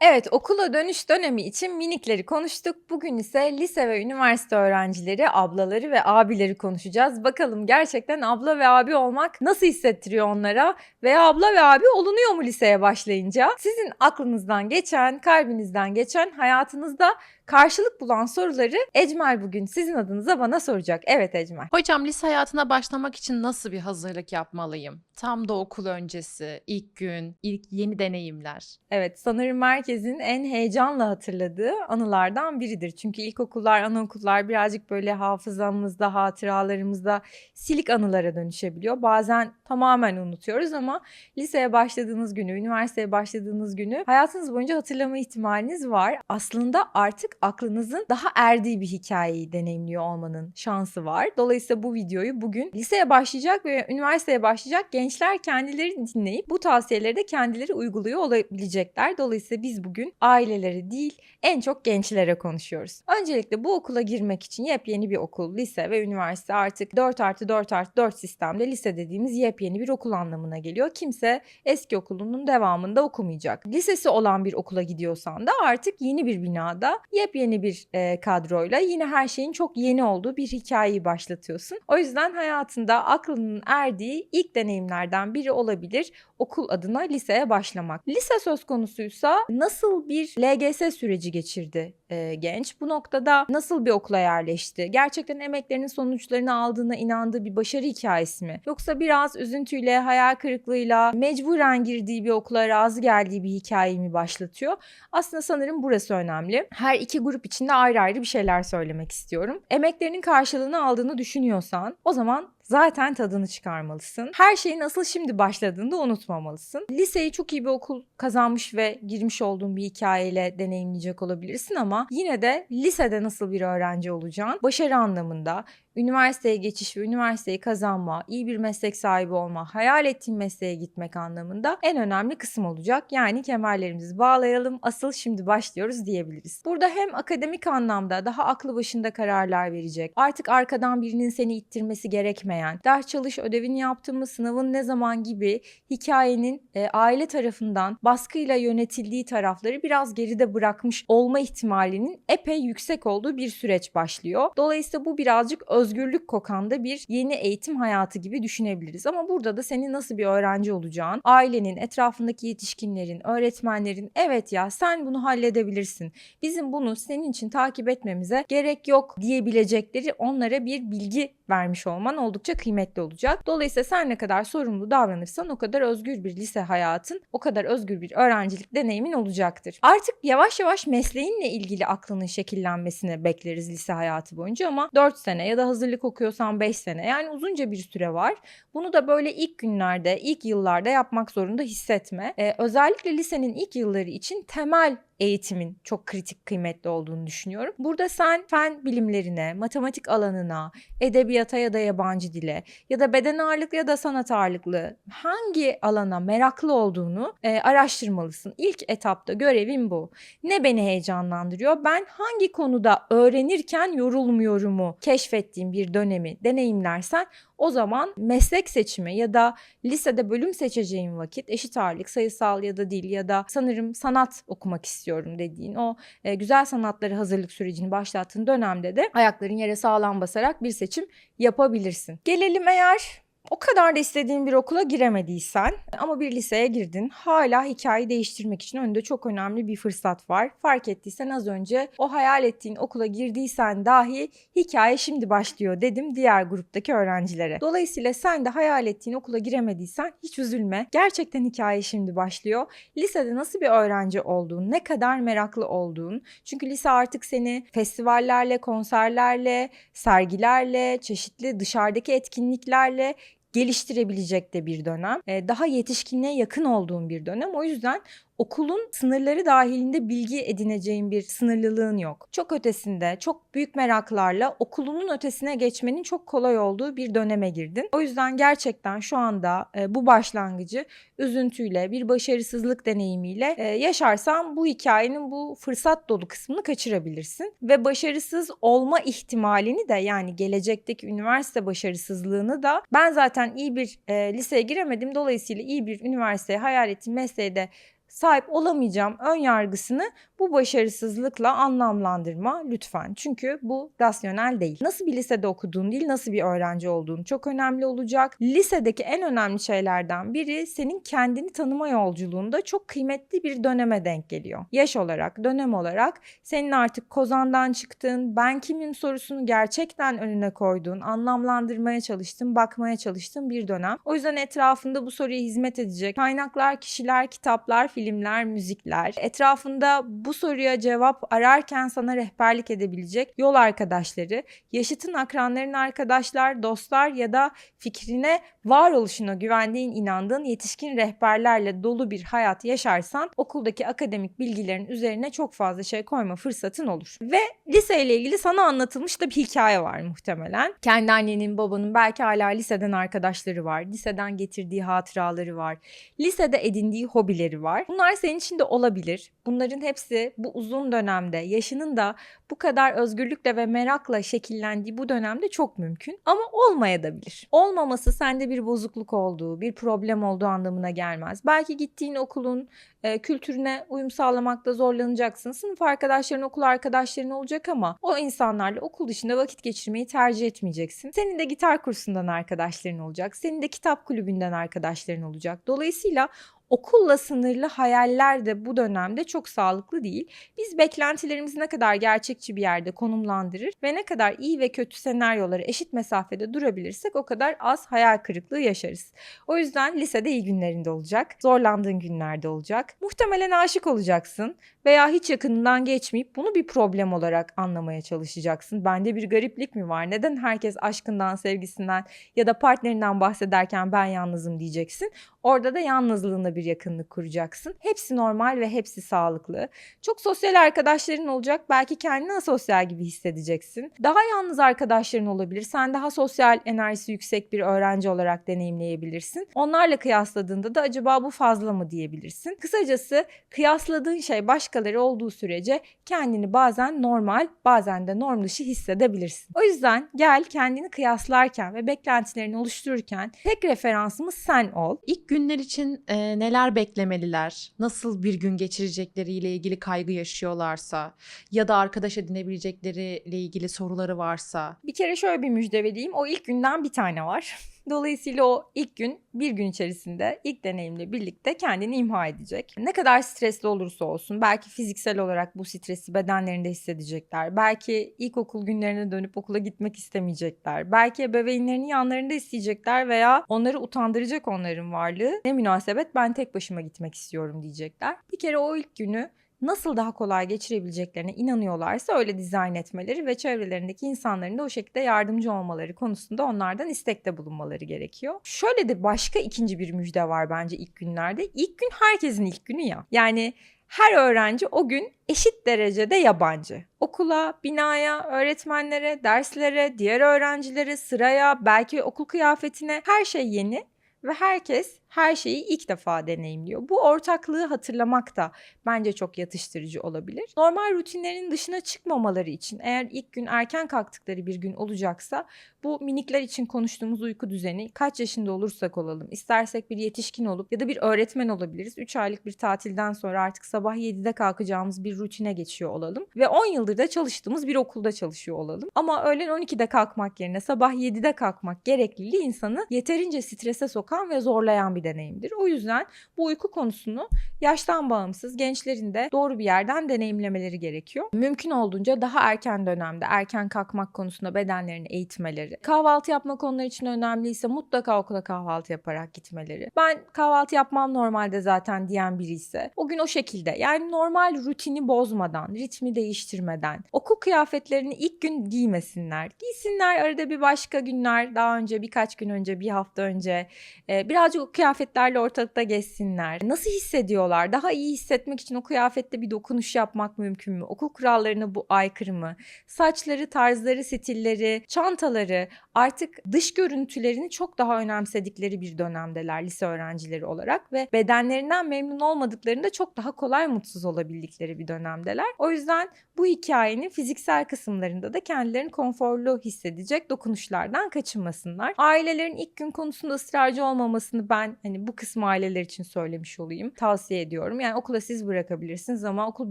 Evet, okula dönüş dönemi için minikleri konuştuk. Bugün ise lise ve üniversite öğrencileri, ablaları ve abileri konuşacağız. Bakalım gerçekten abla ve abi olmak nasıl hissettiriyor onlara? Veya abla ve abi olunuyor mu liseye başlayınca? Sizin aklınızdan geçen, kalbinizden geçen, hayatınızda karşılık bulan soruları Ecmel bugün sizin adınıza bana soracak. Evet Ecmel. Hocam lise hayatına başlamak için nasıl bir hazırlık yapmalıyım? Tam da okul öncesi, ilk gün, ilk yeni deneyimler. Evet, sanırım herkesin en heyecanla hatırladığı anılardan biridir. Çünkü ilkokullar, anaokullar birazcık böyle hafızamızda, hatıralarımızda silik anılara dönüşebiliyor. Bazen tamamen unutuyoruz ama liseye başladığınız günü, üniversiteye başladığınız günü hayatınız boyunca hatırlama ihtimaliniz var. Aslında artık aklınızın daha erdiği bir hikayeyi deneyimliyor olmanın şansı var. Dolayısıyla bu videoyu bugün liseye başlayacak ve üniversiteye başlayacak gençler kendileri dinleyip bu tavsiyeleri de kendileri uyguluyor olabilecekler. Dolayısıyla biz bugün aileleri değil en çok gençlere konuşuyoruz. Öncelikle bu okula girmek için yepyeni bir okul, lise ve üniversite artık 4 artı 4 artı 4 sistemde lise dediğimiz yepyeni bir okul anlamına geliyor. Kimse eski okulunun devamında okumayacak. Lisesi olan bir okula gidiyorsan da artık yeni bir binada yepyeni bir e, kadroyla yine her şeyin çok yeni olduğu bir hikayeyi başlatıyorsun. O yüzden hayatında aklının erdiği ilk deneyimlerden biri olabilir okul adına liseye başlamak. Lise söz konusuysa nasıl bir LGS süreci geçirdi e, genç? Bu noktada nasıl bir okula yerleşti? Gerçekten emeklerinin sonuçlarını aldığına inandığı bir başarı hikayesi mi? Yoksa biraz üzüntüyle, hayal kırıklığıyla mecburen girdiği bir okula razı geldiği bir hikayeyi mi başlatıyor? Aslında sanırım burası önemli. Her iki grup için de ayrı ayrı bir şeyler söylemek istiyorum. Emeklerinin karşılığını aldığını düşünüyorsan o zaman zaten tadını çıkarmalısın. Her şeyin nasıl şimdi başladığını da unutmamalısın. Liseyi çok iyi bir okul kazanmış ve girmiş olduğun bir hikayeyle deneyimleyecek olabilirsin ama yine de lisede nasıl bir öğrenci olacağın başarı anlamında üniversiteye geçiş ve üniversiteyi kazanma, iyi bir meslek sahibi olma, hayal ettiğin mesleğe gitmek anlamında en önemli kısım olacak. Yani kemerlerimizi bağlayalım, asıl şimdi başlıyoruz diyebiliriz. Burada hem akademik anlamda daha aklı başında kararlar verecek, artık arkadan birinin seni ittirmesi gerekmeyen, ders çalış, ödevini yaptın mı, sınavın ne zaman gibi hikayenin e, aile tarafından baskıyla yönetildiği tarafları biraz geride bırakmış olma ihtimalinin epey yüksek olduğu bir süreç başlıyor. Dolayısıyla bu birazcık özgürlük kokanda bir yeni eğitim hayatı gibi düşünebiliriz. Ama burada da senin nasıl bir öğrenci olacağın, ailenin, etrafındaki yetişkinlerin, öğretmenlerin evet ya sen bunu halledebilirsin. Bizim bunu senin için takip etmemize gerek yok diyebilecekleri onlara bir bilgi vermiş olman oldukça kıymetli olacak. Dolayısıyla sen ne kadar sorumlu davranırsan o kadar özgür bir lise hayatın, o kadar özgür bir öğrencilik deneyimin olacaktır. Artık yavaş yavaş mesleğinle ilgili aklının şekillenmesini bekleriz lise hayatı boyunca ama 4 sene ya da hazırlık okuyorsan 5 sene yani uzunca bir süre var. Bunu da böyle ilk günlerde, ilk yıllarda yapmak zorunda hissetme. Ee, özellikle lisenin ilk yılları için temel eğitimin çok kritik kıymetli olduğunu düşünüyorum. Burada sen fen bilimlerine, matematik alanına, edebiyata ya da yabancı dile ya da beden ağırlıklı ya da sanat ağırlıklı hangi alana meraklı olduğunu e, araştırmalısın. İlk etapta görevim bu. Ne beni heyecanlandırıyor? Ben hangi konuda öğrenirken yorulmuyorumu keşfettiğim bir dönemi deneyimlersen o zaman meslek seçimi ya da lisede bölüm seçeceğin vakit eşit ağırlık, sayısal ya da dil ya da sanırım sanat okumak istiyorum dediğin o e, güzel sanatları hazırlık sürecini başlattığın dönemde de ayakların yere sağlam basarak bir seçim yapabilirsin. Gelelim eğer o kadar da istediğin bir okula giremediysen ama bir liseye girdin. Hala hikayeyi değiştirmek için önünde çok önemli bir fırsat var. Fark ettiysen az önce o hayal ettiğin okula girdiysen dahi hikaye şimdi başlıyor dedim diğer gruptaki öğrencilere. Dolayısıyla sen de hayal ettiğin okula giremediysen hiç üzülme. Gerçekten hikaye şimdi başlıyor. Lisede nasıl bir öğrenci olduğun, ne kadar meraklı olduğun. Çünkü lise artık seni festivallerle, konserlerle, sergilerle, çeşitli dışarıdaki etkinliklerle geliştirebilecek de bir dönem. Daha yetişkinliğe yakın olduğun bir dönem. O yüzden okulun sınırları dahilinde bilgi edineceğin bir sınırlılığın yok. Çok ötesinde, çok büyük meraklarla okulunun ötesine geçmenin çok kolay olduğu bir döneme girdin. O yüzden gerçekten şu anda e, bu başlangıcı üzüntüyle, bir başarısızlık deneyimiyle e, yaşarsan bu hikayenin bu fırsat dolu kısmını kaçırabilirsin. Ve başarısız olma ihtimalini de yani gelecekteki üniversite başarısızlığını da ben zaten iyi bir e, liseye giremedim. Dolayısıyla iyi bir üniversiteye hayal ettiğim mesleğe de sahip olamayacağım ön yargısını bu başarısızlıkla anlamlandırma lütfen. Çünkü bu rasyonel değil. Nasıl bir lisede okuduğun değil, nasıl bir öğrenci olduğun çok önemli olacak. Lisedeki en önemli şeylerden biri senin kendini tanıma yolculuğunda çok kıymetli bir döneme denk geliyor. Yaş olarak, dönem olarak senin artık kozandan çıktığın, ben kimim sorusunu gerçekten önüne koyduğun, anlamlandırmaya çalıştığın, bakmaya çalıştığın bir dönem. O yüzden etrafında bu soruya hizmet edecek kaynaklar, kişiler, kitaplar, filmler, müzikler. Etrafında bu soruya cevap ararken sana rehberlik edebilecek yol arkadaşları, yaşıtın akranların arkadaşlar, dostlar ya da fikrine varoluşuna güvendiğin, inandığın yetişkin rehberlerle dolu bir hayat yaşarsan okuldaki akademik bilgilerin üzerine çok fazla şey koyma fırsatın olur. Ve liseyle ilgili sana anlatılmış da bir hikaye var muhtemelen. Kendi annenin, babanın belki hala liseden arkadaşları var. Liseden getirdiği hatıraları var. Lisede edindiği hobileri var. Bunlar senin için de olabilir. Bunların hepsi bu uzun dönemde yaşının da bu kadar özgürlükle ve merakla şekillendiği bu dönemde çok mümkün. Ama olmayabilir. Olmaması sende bir bozukluk olduğu, bir problem olduğu anlamına gelmez. Belki gittiğin okulun e, kültürüne uyum sağlamakta zorlanacaksın. Sınıf arkadaşların, okul arkadaşların olacak ama o insanlarla okul dışında vakit geçirmeyi tercih etmeyeceksin. Senin de gitar kursundan arkadaşların olacak. Senin de kitap kulübünden arkadaşların olacak. Dolayısıyla okulla sınırlı hayaller de bu dönemde çok sağlıklı değil. Biz beklentilerimizi ne kadar gerçekçi bir yerde konumlandırır ve ne kadar iyi ve kötü senaryoları eşit mesafede durabilirsek o kadar az hayal kırıklığı yaşarız. O yüzden lisede iyi günlerinde olacak, zorlandığın günlerde olacak. Muhtemelen aşık olacaksın veya hiç yakınından geçmeyip bunu bir problem olarak anlamaya çalışacaksın. Bende bir gariplik mi var? Neden herkes aşkından, sevgisinden ya da partnerinden bahsederken ben yalnızım diyeceksin? Orada da yalnızlığına bir yakınlık kuracaksın. Hepsi normal ve hepsi sağlıklı. Çok sosyal arkadaşların olacak. Belki kendini asosyal gibi hissedeceksin. Daha yalnız arkadaşların olabilir. Sen daha sosyal enerjisi yüksek bir öğrenci olarak deneyimleyebilirsin. Onlarla kıyasladığında da acaba bu fazla mı diyebilirsin. Kısacası kıyasladığın şey başkaları olduğu sürece kendini bazen normal bazen de norm dışı hissedebilirsin. O yüzden gel kendini kıyaslarken ve beklentilerini oluştururken tek referansımız sen ol. İlk günler için e, neler beklemeliler? Nasıl bir gün geçirecekleriyle ilgili kaygı yaşıyorlarsa ya da arkadaş edinebilecekleriyle ilgili soruları varsa Bir kere şöyle bir müjde vereyim. O ilk günden bir tane var. Dolayısıyla o ilk gün bir gün içerisinde ilk deneyimle birlikte kendini imha edecek. Ne kadar stresli olursa olsun belki fiziksel olarak bu stresi bedenlerinde hissedecekler. Belki ilkokul günlerine dönüp okula gitmek istemeyecekler. Belki ebeveynlerini yanlarında isteyecekler veya onları utandıracak onların varlığı. Ne münasebet ben tek başıma gitmek istiyorum diyecekler. Bir kere o ilk günü nasıl daha kolay geçirebileceklerine inanıyorlarsa öyle dizayn etmeleri ve çevrelerindeki insanların da o şekilde yardımcı olmaları konusunda onlardan istekte bulunmaları gerekiyor. Şöyle de başka ikinci bir müjde var bence ilk günlerde. İlk gün herkesin ilk günü ya. Yani her öğrenci o gün eşit derecede yabancı. Okula, binaya, öğretmenlere, derslere, diğer öğrencilere, sıraya, belki okul kıyafetine her şey yeni ve herkes her şeyi ilk defa deneyimliyor. Bu ortaklığı hatırlamak da bence çok yatıştırıcı olabilir. Normal rutinlerin dışına çıkmamaları için eğer ilk gün erken kalktıkları bir gün olacaksa bu minikler için konuştuğumuz uyku düzeni kaç yaşında olursak olalım istersek bir yetişkin olup ya da bir öğretmen olabiliriz. 3 aylık bir tatilden sonra artık sabah 7'de kalkacağımız bir rutine geçiyor olalım ve 10 yıldır da çalıştığımız bir okulda çalışıyor olalım. Ama öğlen 12'de kalkmak yerine sabah 7'de kalkmak gerekliliği insanı yeterince strese sokan ve zorlayan bir deneyimdir. O yüzden bu uyku konusunu yaştan bağımsız gençlerin de doğru bir yerden deneyimlemeleri gerekiyor. Mümkün olduğunca daha erken dönemde erken kalkmak konusunda bedenlerini eğitmeleri, kahvaltı yapmak onlar için önemliyse mutlaka okula kahvaltı yaparak gitmeleri. Ben kahvaltı yapmam normalde zaten diyen biri ise o gün o şekilde yani normal rutini bozmadan, ritmi değiştirmeden, okul kıyafetlerini ilk gün giymesinler. Giysinler arada bir başka günler daha önce birkaç gün önce bir hafta önce e, birazcık o kıyafetlerle ortalıkta gezsinler. Nasıl hissediyorlar? Daha iyi hissetmek için o kıyafette bir dokunuş yapmak mümkün mü? Okul kurallarına bu aykırı mı? Saçları, tarzları, stilleri, çantaları yaptıkları, artık dış görüntülerini çok daha önemsedikleri bir dönemdeler lise öğrencileri olarak ve bedenlerinden memnun olmadıklarında çok daha kolay mutsuz olabildikleri bir dönemdeler. O yüzden bu hikayenin fiziksel kısımlarında da kendilerini konforlu hissedecek dokunuşlardan kaçınmasınlar. Ailelerin ilk gün konusunda ısrarcı olmamasını ben hani bu kısmı aileler için söylemiş olayım. Tavsiye ediyorum. Yani okula siz bırakabilirsiniz ama okul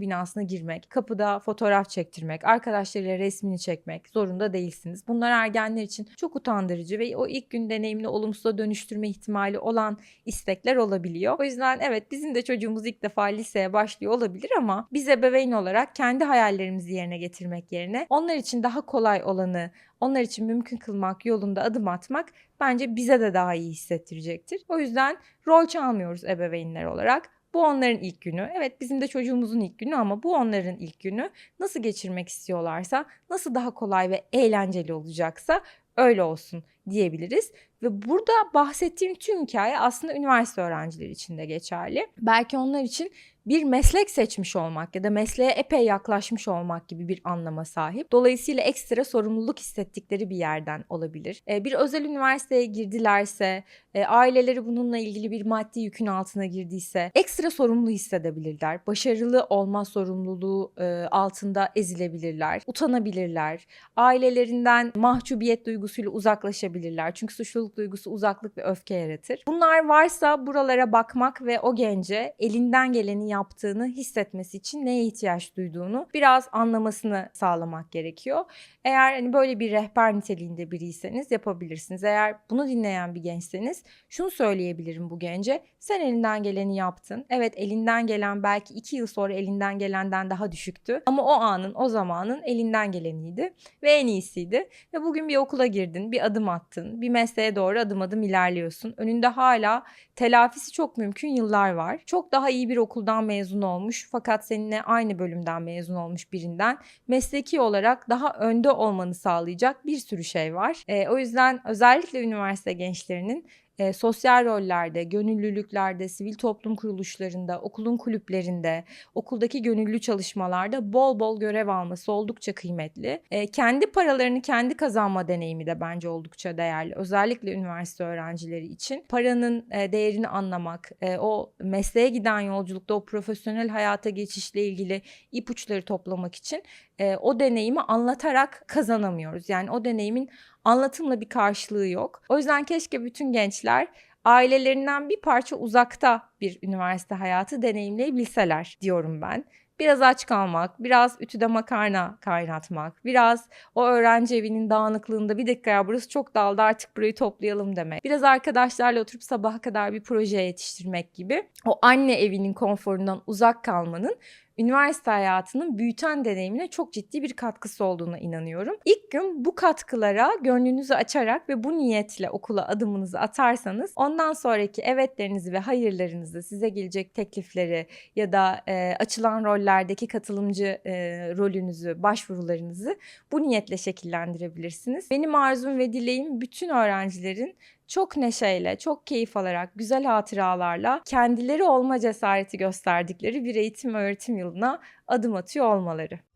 binasına girmek, kapıda fotoğraf çektirmek, arkadaşlarıyla resmini çekmek zorunda değilsiniz. Bunlar ergenler için çok utandırıcı ve o ilk gün deneyimini olumsuza dönüştürme ihtimali olan istekler olabiliyor. O yüzden evet bizim de çocuğumuz ilk defa liseye başlıyor olabilir ama biz ebeveyn olarak kendi hayallerimizi yerine getirmek yerine onlar için daha kolay olanı, onlar için mümkün kılmak yolunda adım atmak bence bize de daha iyi hissettirecektir. O yüzden rol çalmıyoruz ebeveynler olarak. Bu onların ilk günü. Evet bizim de çocuğumuzun ilk günü ama bu onların ilk günü. Nasıl geçirmek istiyorlarsa, nasıl daha kolay ve eğlenceli olacaksa öyle olsun diyebiliriz. Ve burada bahsettiğim tüm hikaye aslında üniversite öğrencileri için de geçerli. Belki onlar için bir meslek seçmiş olmak ya da mesleğe epey yaklaşmış olmak gibi bir anlama sahip. Dolayısıyla ekstra sorumluluk hissettikleri bir yerden olabilir. Ee, bir özel üniversiteye girdilerse, e, aileleri bununla ilgili bir maddi yükün altına girdiyse ekstra sorumlu hissedebilirler. Başarılı olma sorumluluğu e, altında ezilebilirler, utanabilirler. Ailelerinden mahcubiyet duygusuyla uzaklaşabilirler. Çünkü suçluluk duygusu uzaklık ve öfke yaratır. Bunlar varsa buralara bakmak ve o gence elinden geleni yaptığını hissetmesi için neye ihtiyaç duyduğunu biraz anlamasını sağlamak gerekiyor. Eğer hani böyle bir rehber niteliğinde biriyseniz yapabilirsiniz. Eğer bunu dinleyen bir gençseniz şunu söyleyebilirim bu gence. Sen elinden geleni yaptın. Evet elinden gelen belki iki yıl sonra elinden gelenden daha düşüktü. Ama o anın, o zamanın elinden geleniydi ve en iyisiydi. Ve bugün bir okula girdin, bir adım attın, bir mesleğe doğru adım adım ilerliyorsun. Önünde hala telafisi çok mümkün yıllar var. Çok daha iyi bir okuldan mezun olmuş fakat seninle aynı bölümden mezun olmuş birinden mesleki olarak daha önde olmanı sağlayacak bir sürü şey var. E, o yüzden özellikle üniversite gençlerinin e, sosyal rollerde, gönüllülüklerde, sivil toplum kuruluşlarında, okulun kulüplerinde, okuldaki gönüllü çalışmalarda bol bol görev alması oldukça kıymetli. E, kendi paralarını kendi kazanma deneyimi de bence oldukça değerli. Özellikle üniversite öğrencileri için. Paranın e, değerini anlamak, e, o mesleğe giden yolculukta o profesyonel hayata geçişle ilgili ipuçları toplamak için e, o deneyimi anlatarak kazanamıyoruz. Yani o deneyimin anlatımla bir karşılığı yok. O yüzden keşke bütün gençler ailelerinden bir parça uzakta bir üniversite hayatı deneyimleyebilseler diyorum ben. Biraz aç kalmak, biraz ütüde makarna kaynatmak, biraz o öğrenci evinin dağınıklığında bir dakika ya burası çok dağıldı artık burayı toplayalım demek. Biraz arkadaşlarla oturup sabaha kadar bir proje yetiştirmek gibi o anne evinin konforundan uzak kalmanın üniversite hayatının büyüten deneyimine çok ciddi bir katkısı olduğuna inanıyorum. İlk gün bu katkılara gönlünüzü açarak ve bu niyetle okula adımınızı atarsanız ondan sonraki evetlerinizi ve hayırlarınızı size gelecek teklifleri ya da e, açılan rollerdeki katılımcı e, rolünüzü, başvurularınızı bu niyetle şekillendirebilirsiniz. Benim arzum ve dileğim bütün öğrencilerin çok neşeyle, çok keyif alarak, güzel hatıralarla kendileri olma cesareti gösterdikleri bir eğitim öğretim yılına adım atıyor olmaları.